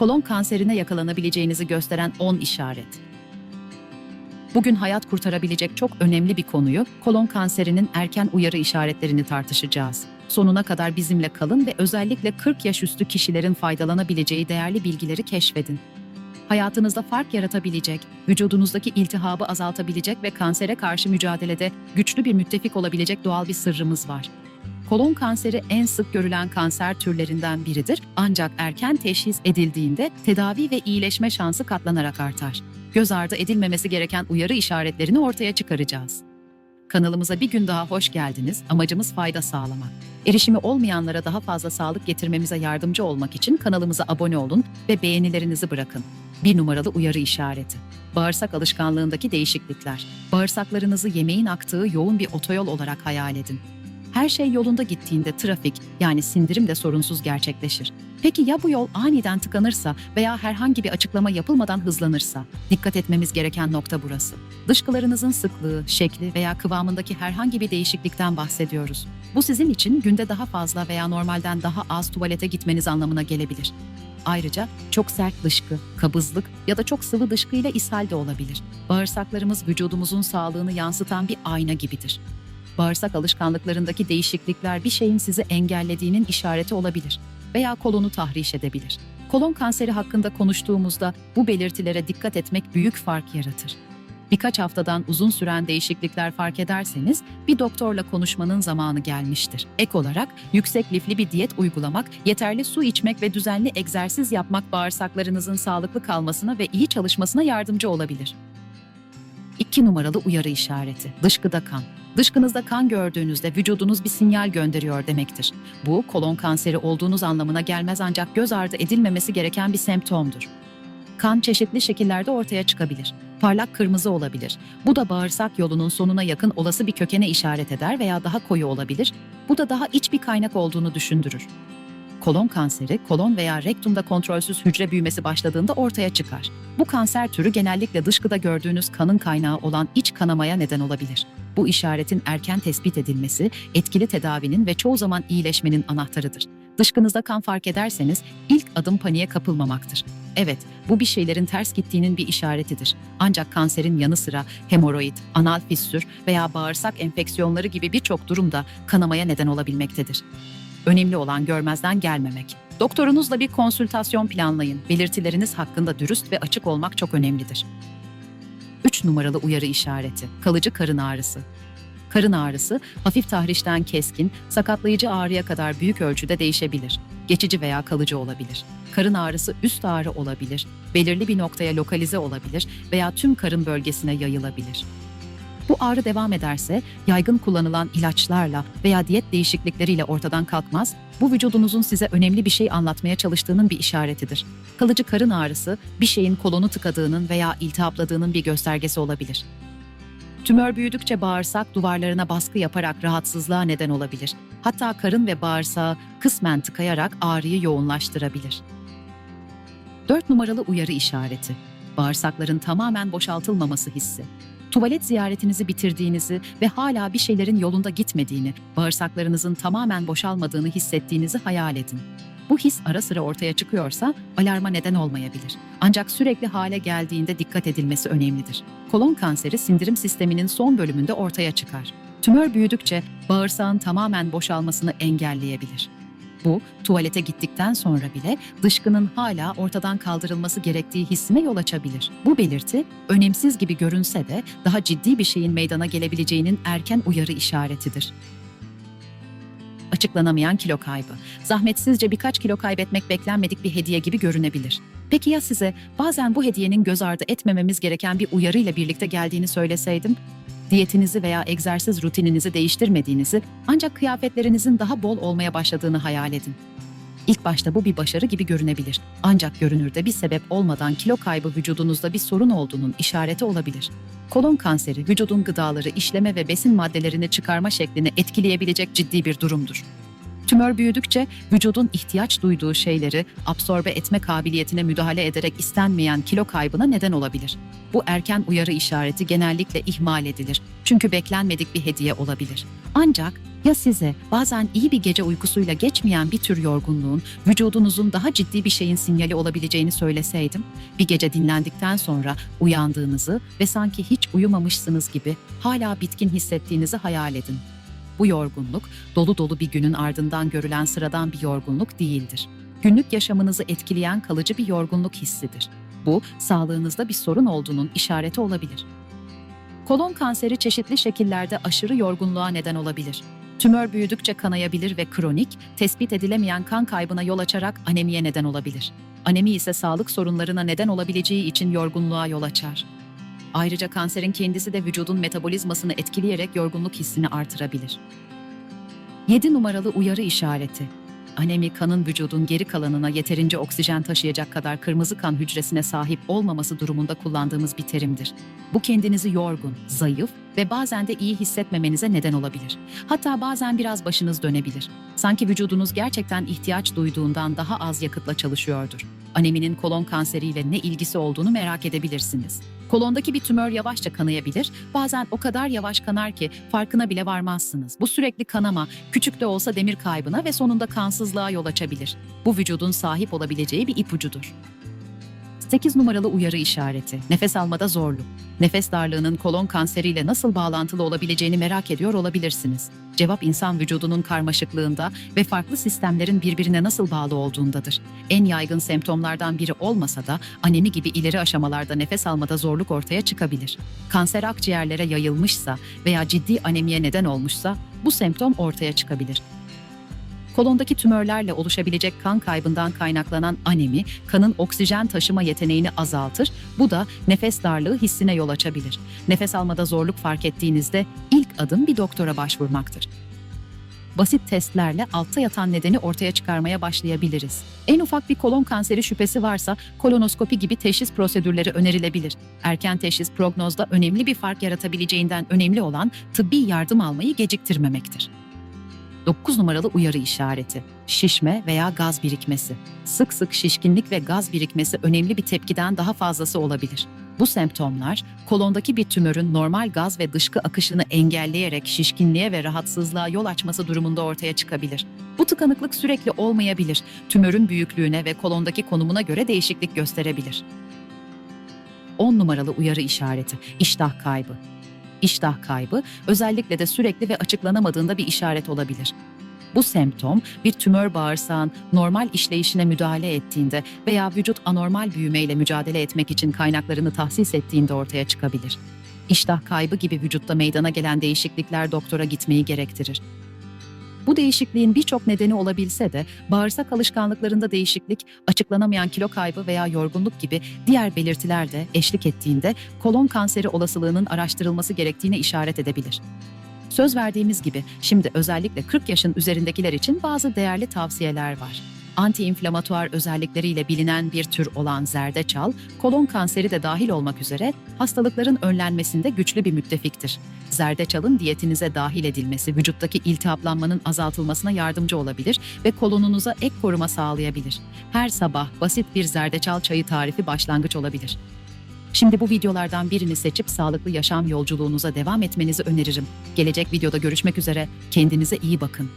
kolon kanserine yakalanabileceğinizi gösteren 10 işaret. Bugün hayat kurtarabilecek çok önemli bir konuyu, kolon kanserinin erken uyarı işaretlerini tartışacağız. Sonuna kadar bizimle kalın ve özellikle 40 yaş üstü kişilerin faydalanabileceği değerli bilgileri keşfedin. Hayatınızda fark yaratabilecek, vücudunuzdaki iltihabı azaltabilecek ve kansere karşı mücadelede güçlü bir müttefik olabilecek doğal bir sırrımız var. Kolon kanseri en sık görülen kanser türlerinden biridir ancak erken teşhis edildiğinde tedavi ve iyileşme şansı katlanarak artar. Göz ardı edilmemesi gereken uyarı işaretlerini ortaya çıkaracağız. Kanalımıza bir gün daha hoş geldiniz. Amacımız fayda sağlamak. Erişimi olmayanlara daha fazla sağlık getirmemize yardımcı olmak için kanalımıza abone olun ve beğenilerinizi bırakın. Bir numaralı uyarı işareti. Bağırsak alışkanlığındaki değişiklikler. Bağırsaklarınızı yemeğin aktığı yoğun bir otoyol olarak hayal edin. Her şey yolunda gittiğinde trafik yani sindirim de sorunsuz gerçekleşir. Peki ya bu yol aniden tıkanırsa veya herhangi bir açıklama yapılmadan hızlanırsa? Dikkat etmemiz gereken nokta burası. Dışkılarınızın sıklığı, şekli veya kıvamındaki herhangi bir değişiklikten bahsediyoruz. Bu sizin için günde daha fazla veya normalden daha az tuvalete gitmeniz anlamına gelebilir. Ayrıca çok sert dışkı, kabızlık ya da çok sıvı dışkı ile ishal de olabilir. Bağırsaklarımız vücudumuzun sağlığını yansıtan bir ayna gibidir. Bağırsak alışkanlıklarındaki değişiklikler bir şeyin sizi engellediğinin işareti olabilir veya kolonu tahriş edebilir. Kolon kanseri hakkında konuştuğumuzda bu belirtilere dikkat etmek büyük fark yaratır. Birkaç haftadan uzun süren değişiklikler fark ederseniz bir doktorla konuşmanın zamanı gelmiştir. Ek olarak yüksek lifli bir diyet uygulamak, yeterli su içmek ve düzenli egzersiz yapmak bağırsaklarınızın sağlıklı kalmasına ve iyi çalışmasına yardımcı olabilir. 2 numaralı uyarı işareti. Dışkıda kan. Dışkınızda kan gördüğünüzde vücudunuz bir sinyal gönderiyor demektir. Bu kolon kanseri olduğunuz anlamına gelmez ancak göz ardı edilmemesi gereken bir semptomdur. Kan çeşitli şekillerde ortaya çıkabilir. Parlak kırmızı olabilir. Bu da bağırsak yolunun sonuna yakın olası bir kökene işaret eder veya daha koyu olabilir. Bu da daha iç bir kaynak olduğunu düşündürür. Kolon kanseri, kolon veya rektumda kontrolsüz hücre büyümesi başladığında ortaya çıkar. Bu kanser türü genellikle dışkıda gördüğünüz kanın kaynağı olan iç kanamaya neden olabilir. Bu işaretin erken tespit edilmesi, etkili tedavinin ve çoğu zaman iyileşmenin anahtarıdır. Dışkınızda kan fark ederseniz ilk adım paniğe kapılmamaktır. Evet, bu bir şeylerin ters gittiğinin bir işaretidir. Ancak kanserin yanı sıra hemoroid, anal fissür veya bağırsak enfeksiyonları gibi birçok durumda kanamaya neden olabilmektedir. Önemli olan görmezden gelmemek. Doktorunuzla bir konsültasyon planlayın. Belirtileriniz hakkında dürüst ve açık olmak çok önemlidir. 3 numaralı uyarı işareti. Kalıcı karın ağrısı. Karın ağrısı hafif tahrişten keskin, sakatlayıcı ağrıya kadar büyük ölçüde değişebilir. Geçici veya kalıcı olabilir. Karın ağrısı üst ağrı olabilir, belirli bir noktaya lokalize olabilir veya tüm karın bölgesine yayılabilir. Bu ağrı devam ederse yaygın kullanılan ilaçlarla veya diyet değişiklikleriyle ortadan kalkmaz, bu vücudunuzun size önemli bir şey anlatmaya çalıştığının bir işaretidir. Kalıcı karın ağrısı bir şeyin kolonu tıkadığının veya iltihapladığının bir göstergesi olabilir. Tümör büyüdükçe bağırsak duvarlarına baskı yaparak rahatsızlığa neden olabilir. Hatta karın ve bağırsağı kısmen tıkayarak ağrıyı yoğunlaştırabilir. 4 numaralı uyarı işareti. Bağırsakların tamamen boşaltılmaması hissi. Tuvalet ziyaretinizi bitirdiğinizi ve hala bir şeylerin yolunda gitmediğini, bağırsaklarınızın tamamen boşalmadığını hissettiğinizi hayal edin. Bu his ara sıra ortaya çıkıyorsa alarma neden olmayabilir. Ancak sürekli hale geldiğinde dikkat edilmesi önemlidir. Kolon kanseri sindirim sisteminin son bölümünde ortaya çıkar. Tümör büyüdükçe bağırsağın tamamen boşalmasını engelleyebilir. Bu, tuvalete gittikten sonra bile dışkının hala ortadan kaldırılması gerektiği hissine yol açabilir. Bu belirti, önemsiz gibi görünse de daha ciddi bir şeyin meydana gelebileceğinin erken uyarı işaretidir. Açıklanamayan kilo kaybı. Zahmetsizce birkaç kilo kaybetmek beklenmedik bir hediye gibi görünebilir. Peki ya size bazen bu hediyenin göz ardı etmememiz gereken bir uyarı ile birlikte geldiğini söyleseydim? Diyetinizi veya egzersiz rutininizi değiştirmediğinizi ancak kıyafetlerinizin daha bol olmaya başladığını hayal edin. İlk başta bu bir başarı gibi görünebilir. Ancak görünürde bir sebep olmadan kilo kaybı vücudunuzda bir sorun olduğunun işareti olabilir. Kolon kanseri vücudun gıdaları işleme ve besin maddelerini çıkarma şeklini etkileyebilecek ciddi bir durumdur. Tümör büyüdükçe vücudun ihtiyaç duyduğu şeyleri absorbe etme kabiliyetine müdahale ederek istenmeyen kilo kaybına neden olabilir. Bu erken uyarı işareti genellikle ihmal edilir. Çünkü beklenmedik bir hediye olabilir. Ancak Ya size bazen iyi bir gece uykusuyla geçmeyen bir tür yorgunluğun vücudunuzun daha ciddi bir şeyin sinyali olabileceğini söyleseydim? Bir gece dinlendikten sonra uyandığınızı ve sanki hiç uyumamışsınız gibi hala bitkin hissettiğinizi hayal edin. Bu yorgunluk dolu dolu bir günün ardından görülen sıradan bir yorgunluk değildir. Günlük yaşamınızı etkileyen kalıcı bir yorgunluk hissidir. Bu, sağlığınızda bir sorun olduğunun işareti olabilir. Kolon kanseri çeşitli şekillerde aşırı yorgunluğa neden olabilir. Tümör büyüdükçe kanayabilir ve kronik, tespit edilemeyen kan kaybına yol açarak anemiye neden olabilir. Anemi ise sağlık sorunlarına neden olabileceği için yorgunluğa yol açar. Ayrıca kanserin kendisi de vücudun metabolizmasını etkileyerek yorgunluk hissini artırabilir. 7 numaralı uyarı işareti. Anemi kanın vücudun geri kalanına yeterince oksijen taşıyacak kadar kırmızı kan hücresine sahip olmaması durumunda kullandığımız bir terimdir. Bu kendinizi yorgun, zayıf ve bazen de iyi hissetmemenize neden olabilir. Hatta bazen biraz başınız dönebilir. Sanki vücudunuz gerçekten ihtiyaç duyduğundan daha az yakıtla çalışıyordur. Aneminin kolon kanseriyle ne ilgisi olduğunu merak edebilirsiniz. Kolondaki bir tümör yavaşça kanayabilir, bazen o kadar yavaş kanar ki farkına bile varmazsınız. Bu sürekli kanama, küçük de olsa demir kaybına ve sonunda kansızlığa yol açabilir. Bu vücudun sahip olabileceği bir ipucudur. 8 numaralı uyarı işareti. Nefes almada zorluk. Nefes darlığının kolon kanseriyle nasıl bağlantılı olabileceğini merak ediyor olabilirsiniz. Cevap insan vücudunun karmaşıklığında ve farklı sistemlerin birbirine nasıl bağlı olduğundadır. En yaygın semptomlardan biri olmasa da anemi gibi ileri aşamalarda nefes almada zorluk ortaya çıkabilir. Kanser akciğerlere yayılmışsa veya ciddi anemiye neden olmuşsa bu semptom ortaya çıkabilir. Kolondaki tümörlerle oluşabilecek kan kaybından kaynaklanan anemi, kanın oksijen taşıma yeteneğini azaltır. Bu da nefes darlığı hissine yol açabilir. Nefes almada zorluk fark ettiğinizde ilk adım bir doktora başvurmaktır. Basit testlerle altta yatan nedeni ortaya çıkarmaya başlayabiliriz. En ufak bir kolon kanseri şüphesi varsa kolonoskopi gibi teşhis prosedürleri önerilebilir. Erken teşhis prognozda önemli bir fark yaratabileceğinden önemli olan tıbbi yardım almayı geciktirmemektir. 9 numaralı uyarı işareti. Şişme veya gaz birikmesi. Sık sık şişkinlik ve gaz birikmesi önemli bir tepkiden daha fazlası olabilir. Bu semptomlar kolondaki bir tümörün normal gaz ve dışkı akışını engelleyerek şişkinliğe ve rahatsızlığa yol açması durumunda ortaya çıkabilir. Bu tıkanıklık sürekli olmayabilir. Tümörün büyüklüğüne ve kolondaki konumuna göre değişiklik gösterebilir. 10 numaralı uyarı işareti. İştah kaybı. İştah kaybı özellikle de sürekli ve açıklanamadığında bir işaret olabilir. Bu semptom bir tümör bağırsağın normal işleyişine müdahale ettiğinde veya vücut anormal büyümeyle mücadele etmek için kaynaklarını tahsis ettiğinde ortaya çıkabilir. İştah kaybı gibi vücutta meydana gelen değişiklikler doktora gitmeyi gerektirir. Bu değişikliğin birçok nedeni olabilse de bağırsak alışkanlıklarında değişiklik, açıklanamayan kilo kaybı veya yorgunluk gibi diğer belirtiler de eşlik ettiğinde kolon kanseri olasılığının araştırılması gerektiğine işaret edebilir. Söz verdiğimiz gibi şimdi özellikle 40 yaşın üzerindekiler için bazı değerli tavsiyeler var. Antiinflamatuar özellikleriyle bilinen bir tür olan zerdeçal, kolon kanseri de dahil olmak üzere hastalıkların önlenmesinde güçlü bir müttefiktir. Zerdeçalın diyetinize dahil edilmesi vücuttaki iltihaplanmanın azaltılmasına yardımcı olabilir ve kolonunuza ek koruma sağlayabilir. Her sabah basit bir zerdeçal çayı tarifi başlangıç olabilir. Şimdi bu videolardan birini seçip sağlıklı yaşam yolculuğunuza devam etmenizi öneririm. Gelecek videoda görüşmek üzere. Kendinize iyi bakın.